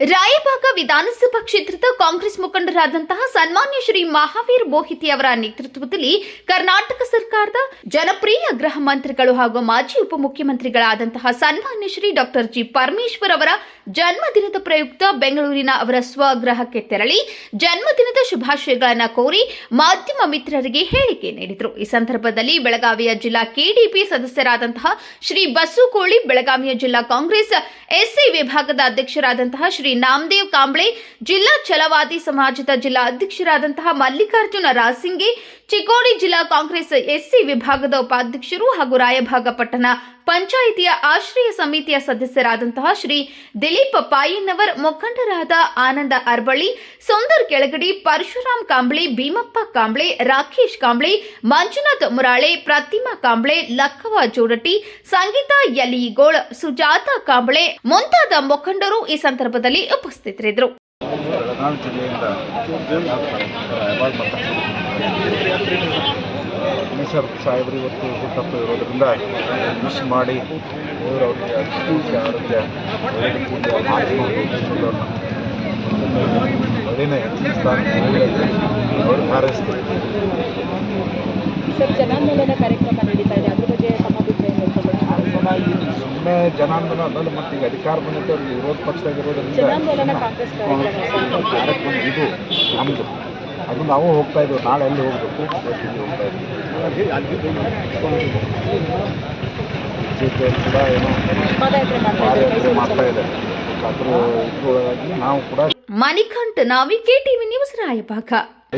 ರಾಯಭಾಗ ವಿಧಾನಸಭಾ ಕ್ಷೇತ್ರದ ಕಾಂಗ್ರೆಸ್ ಮುಖಂಡರಾದಂತಹ ಸನ್ಮಾನ್ಯ ಶ್ರೀ ಮಹಾವೀರ್ ಮೋಹಿತಿ ಅವರ ನೇತೃತ್ವದಲ್ಲಿ ಕರ್ನಾಟಕ ಸರ್ಕಾರದ ಜನಪ್ರಿಯ ಗೃಹ ಮಂತ್ರಿಗಳು ಹಾಗೂ ಮಾಜಿ ಉಪಮುಖ್ಯಮಂತ್ರಿಗಳಾದಂತಹ ಸನ್ಮಾನ್ಯ ಶ್ರೀ ಡಾಕ್ಟರ್ ಜಿ ಪರಮೇಶ್ವರ್ ಅವರ ಜನ್ಮದಿನದ ಪ್ರಯುಕ್ತ ಬೆಂಗಳೂರಿನ ಅವರ ಸ್ವಗೃಹಕ್ಕೆ ತೆರಳಿ ಜನ್ಮದಿನದ ಶುಭಾಶಯಗಳನ್ನು ಕೋರಿ ಮಾಧ್ಯಮ ಮಿತ್ರರಿಗೆ ಹೇಳಿಕೆ ನೀಡಿದರು. ಈ ಸಂದರ್ಭದಲ್ಲಿ ಬೆಳಗಾವಿಯ ಜಿಲ್ಲಾ ಕೆಡಿಪಿ ಸದಸ್ಯರಾದಂತಹ ಶ್ರೀ ಬಸುಕೋಳಿ ಕೋಳಿ, ಬೆಳಗಾವಿಯ ಜಿಲ್ಲಾ ಕಾಂಗ್ರೆಸ್ ಎಸ್ಸಿ ವಿಭಾಗದ ಅಧ್ಯಕ್ಷರಾದಂತಹ ನಾಮದೇವ್ ಕಾಂಬ್ಳೆ ಜಿಲ್ಲಾ ಛಲವಾದಿ ಸಮಾಜದ ಜಿಲ್ಲಾ ಅಧ್ಯಕ್ಷರಾದಂತಹ ಮಲ್ಲಿಕಾರ್ಜುನ ರಾಸಿಂಗೆ ಚಿಕ್ಕೋಡಿ ಜಿಲ್ಲಾ ಕಾಂಗ್ರೆಸ್ ಎಸ್ಸಿ ವಿಭಾಗದ ಉಪಾಧ್ಯಕ್ಷರು ಹಾಗೂ ರಾಯಭಾಗ ಪಟ್ಟಣ ಪಂಚಾಯಿತಿಯ ಆಶ್ರಯ ಸಮಿತಿಯ ಸದಸ್ಯರಾದಂತಹ ಶ್ರೀ ದಿಲೀಪ್ ಪಾಯಿನವರ್, ಮುಖಂಡರಾದ ಆನಂದ ಅರ್ಬಳಿ, ಸುಂದರ್ ಕೆಳಗಡಿ, ಪರಶುರಾಮ್ ಕಾಂಬ್ಳೆ, ಭೀಮಪ್ಪ ಕಾಂಬ್ಳೆ, ರಾಕೇಶ್ ಕಾಂಬ್ಳೆ, ಮಂಜುನಾಥ್ ಮುರಾಳೆ, ಪ್ರತಿಮಾ ಕಾಂಬ್ಳೆ ಲಕ್ಕವ ಜೋಡಟಿ, ಸಂಗೀತಾ ಯಲಿಗೋಳ್, ಸುಜಾತ ಕಾಂಬ್ಳೆ ಮುಂತಾದ ಮುಖಂಡರು ಈ ಸಂದರ್ಭದಲ್ಲಿ ಉಪಸ್ಥಿತರಿದ್ದರು. ಕಮಿಷನರ್ ಸಾಹೇಬರು ಇವತ್ತು ಹುಟ್ಟಪ್ಪ ಇರೋದ್ರಿಂದ ವಿಶ್ ಮಾಡಿ ದೇವರು ಅವರಿಗೆ ಅಭಿವೃದ್ಧಿ ಆರೋಗ್ಯ ಒಳ್ಳೆಯ ಹೆಚ್ಚಿನ ಸ್ಥಾನ ಅವರು ಹಾರೈಸ್ತೀವಿ ಸರ್ ಜನಾಂದೋಲನ ಕಾರ್ಯಕ್ರಮ ನಡೀತಾ ಇದೆ. ಅದ್ರ ಬಗ್ಗೆ ತಮ್ಮ ಅಭಿಪ್ರಾಯ ಹೇಳ್ಕೊಬೇಕು ಸುಮ್ಮನೆ ಜನಾಂದೋಲನ ಅದಲ್ಲ ಮತ್ತು ಈಗ ಅಧಿಕಾರ ಬಂದಿತ್ತು ಅವ್ರಿಗೆ ವಿರೋಧ ಪಕ್ಷದಾಗಿರೋದ್ರಿಂದ ಇದು ನಮ್ಮದು ಅದು ನಾವು ಹೋಗ್ತಾ ಇದ್ದೀವಿ ನಾಳೆ ಅಲ್ಲಿ ಹೋಗಬೇಕು? ಹೋಗ್ತಾ ಕೂಡ ಏನೋ ಮಾಡ್ತಾ ನಾವು ಕೂಡ ಮಣಿಕಂಠ ನಾವಿ ಕೆಟಿವಿ ನ್ಯೂಸ್ ರಾಯಭಾಗ.